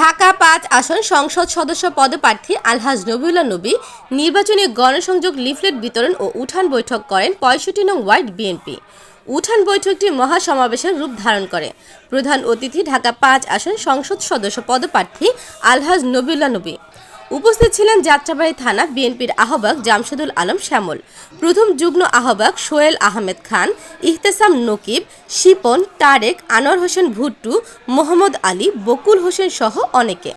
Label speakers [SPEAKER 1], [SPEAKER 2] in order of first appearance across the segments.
[SPEAKER 1] ঢাকা পাঁচ আসন সংসদ সদস্য পদপ্রার্থী আলহাজ নবিউল্লা নবী নির্বাচনী গণসংযোগ লিফলেট বিতরণ ও উঠান বৈঠক করেন পঁয়ষট্টি নং ওয়ার্ড বিএনপি। উঠান বৈঠকটি মহাসমাবেশের রূপ ধারণ করে। প্রধান অতিথি ঢাকা পাঁচ আসন সংসদ সদস্য পদপ্রার্থী আলহাজ নবিউল্লা নবী। উপস্থিত ছিলেন যাত্রাবাড়ী থানা বিএনপির আহ্বায়ক জামশেদুল আলম শ্যামল, প্রথম যুগ্ম আহ্বায়ক সোহেল আহমেদ খান, ইহতেসাম নকিব, শিপন, তারেক, আনোয়ার হোসেন ভুট্টু, মোহাম্মদ আলী, বকুল হোসেন সহ অনেকে।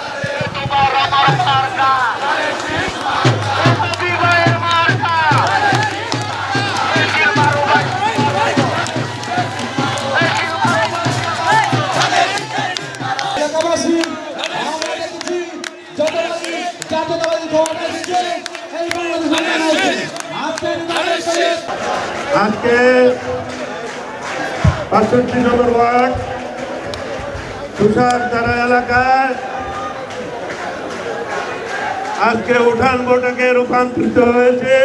[SPEAKER 2] আজকে
[SPEAKER 3] বাষট্টি নম্বর ওয়ার্ড তুষারতারা এলাকায় আজকে উঠান বৈঠকে রূপান্তরিত হয়েছে।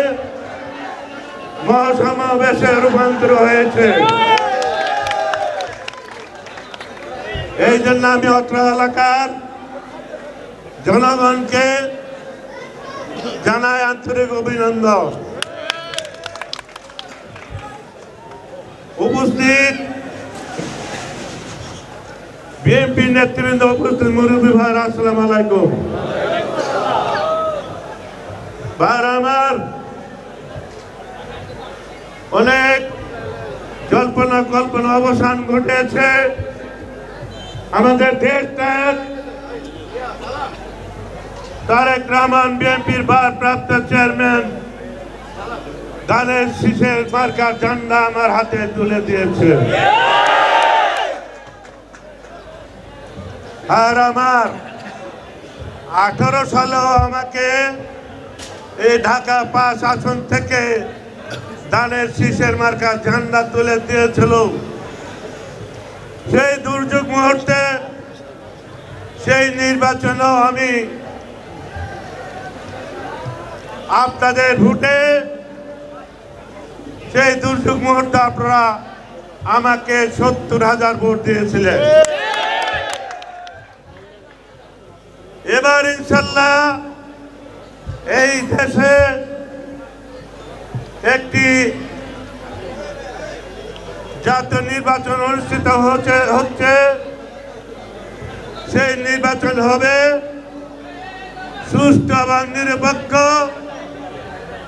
[SPEAKER 3] মহাসমাবেশে রূপান্তর হয়েছে। এই জন্য আমি অত্র এলাকার জনগণকে জানাই আন্তরিক অভিনন্দন। উপস্থিত। বিএনপি নেতৃবৃন্দ, উপস্থিত মুরব্বী ভাই, আসসালাম আলাইকুম। ভাইর আমার অনেক জল্পনা কল্পনা অবসান ঘটেছে। আমাদের দেশটা তারেক রহমান বিএনপির ভারপ্রাপ্ত চেয়ারম্যান ধানের শীষের মার্কার ঝান্ডা আমার হাতে তুলে দিয়েছে। আর আমার আঠারো সালেও আমাকে এই ঢাকা পাঁচ আসন থেকে ধানের শীষের মার্কার ঝান্ডা তুলে দিয়েছিল। সেই দুর্যোগ মুহূর্তে সেই নির্বাচনেও আমি আপনাদের ভোটে সেই দুর্যোগ মুহূর্তে আপনারা আমাকে সত্তর হাজার ভোট দিয়েছিলেন। এবার ইনশাল্লাহ এই দেশে একটি জাতীয় নির্বাচন অনুষ্ঠিত হচ্ছে হচ্ছে। সেই নির্বাচন হবে সুষ্ঠু এবং নিরপেক্ষ।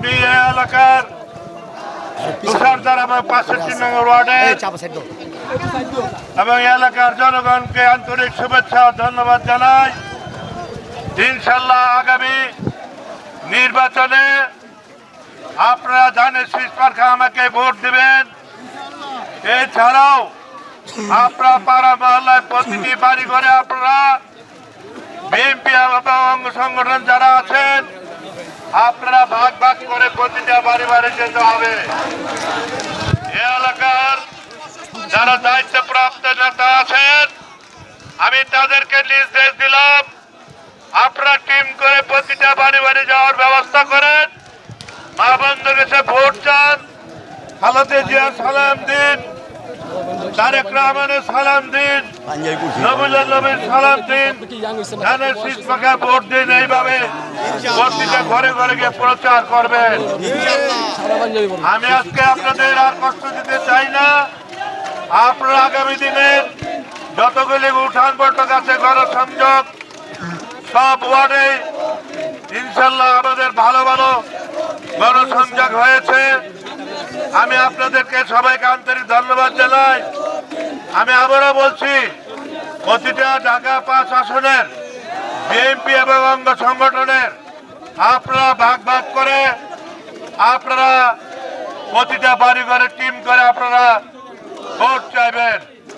[SPEAKER 3] আমি এলাকার তুষারদার এবং পাঁচষট্টি নম্বর ওয়ার্ডে এবং এলাকার জনগণকে আন্তরিক শুভেচ্ছা ধন্যবাদ জানাই। ইনশাল্লাহ আগামী নির্বাচনে আপনারা জানেন শীষ পার্কা আমাকে ভোট দিবেন। এছাড়াও আপনারা পাড়া মহল্লায় প্রতিটি বাড়ি ঘরে আপনারা বিএনপি এবং সংগঠন যারা আছেন আপনারা ভাগ ভাগ করে প্রতিটা বাড়ি বাড়ি যেতে হবে। এলাকার যারা দায়িত্বপ্রাপ্ত নেতা আছেন, আমি তাদেরকে নির্দেশ দিলাম, আপনারা টিম করে প্রতিটা বাড়ি বাড়ি যাওয়ার ব্যবস্থা করেন। মা বন্ধু ভোট চান। খালাতে জিয়া সালাম দিন। তারেক রহমানের সালাম দিন। নবুল্লাহ নবীর সালাম দিন। ধানের শীষ পাখা ভোট দিন এইভাবে। প্রতিটা ঘরে ঘরে গিয়ে প্রচার করবেন। আমি আজকে আপনাদের আর কষ্ট দিতে চাই না। আপনারা আগামী দিনের যতগুলি উঠান বৈঠক আছে, গণসংযোগ, সব ওয়ার্ডে ইনশাল্লাহ আমাদের ভালো ভালো গণসংযোগ হয়েছে। আমি আপনাদেরকে সবাইকে আন্তরিক ধন্যবাদ জানাই। আমি আবারও বলছি, প্রতিটা ঢাকা পাঁচ আসনের বিএনপি এবং অঙ্গ সংগঠনের আপনারা ভাগ ভাগ করে আপনারা প্রতিটা বাড়ি ঘরে টিম করে আপনারা ভোট চাইবেন।